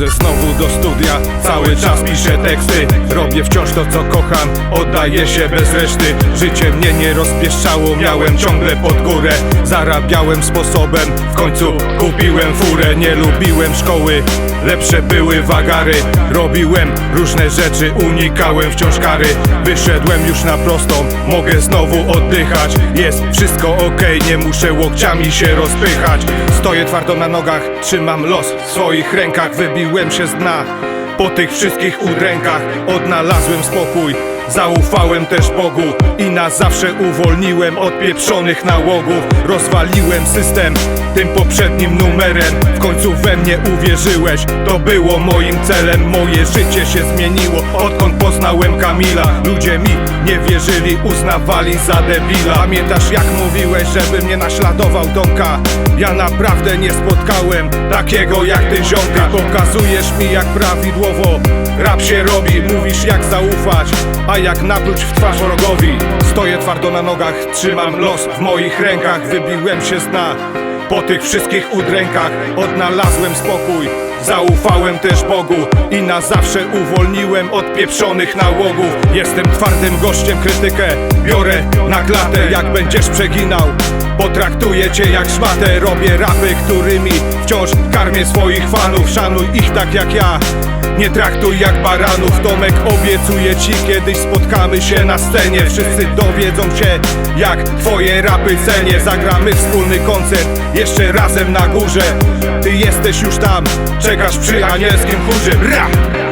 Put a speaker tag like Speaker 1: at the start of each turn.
Speaker 1: Chodzę znowu do studia, cały czas piszę teksty. Robię wciąż to co kocham, oddaję się bez reszty. Życie mnie nie rozpieszczało, miałem ciągle pod górę. Zarabiałem sposobem, w końcu kupiłem furę. Nie lubiłem szkoły, lepsze były wagary. Robiłem różne rzeczy, unikałem wciąż kary. Wyszedłem już na prostą, mogę znowu oddychać. Jest wszystko okej, nie muszę łokciami się rozpychać. Stoję twardo na nogach, trzymam los w swoich rękach. Wybiłem się z dna, po tych wszystkich udrękach. Odnalazłem spokój, zaufałem też Bogu I na zawsze uwolniłem od pieprzonych nałogów. Rozwaliłem system tym poprzednim numerem. W końcu we mnie uwierzyłeś, to było moim celem. Moje życie się zmieniło, odkąd poznałem Kamila. Ludzie mi nie wierzyli, uznawali za debila. Pamiętasz jak mówiłeś, żeby mnie naśladował Tomka? Ja naprawdę nie spotkałem takiego jak ty ziomka. Pokazujesz mi jak prawidłowo rap się robi. Mówisz jak zaufać, a jak napluć w twarz wrogowi. Stoję twardo na nogach, trzymam los w moich rękach. Wybiłem się z dna po tych wszystkich udrękach. Odnalazłem spokój Zaufałem też Bogu i na zawsze uwolniłem od pieprzonych nałogów. Jestem twardym gościem, krytykę biorę na klatę. Jak będziesz przeginał, potraktuję cię jak szmatę. Robię rapy, którymi wciąż karmię swoich fanów. Szanuj ich tak jak ja nie traktuj jak baranów. Tomek obiecuje ci kiedyś spotkamy się na scenie. Wszyscy dowiedzą się jak twoje rapy cenię. Zagramy wspólny koncert jeszcze razem na górze. Ty jesteś już tam, czekasz przy anielskim chórze Ra!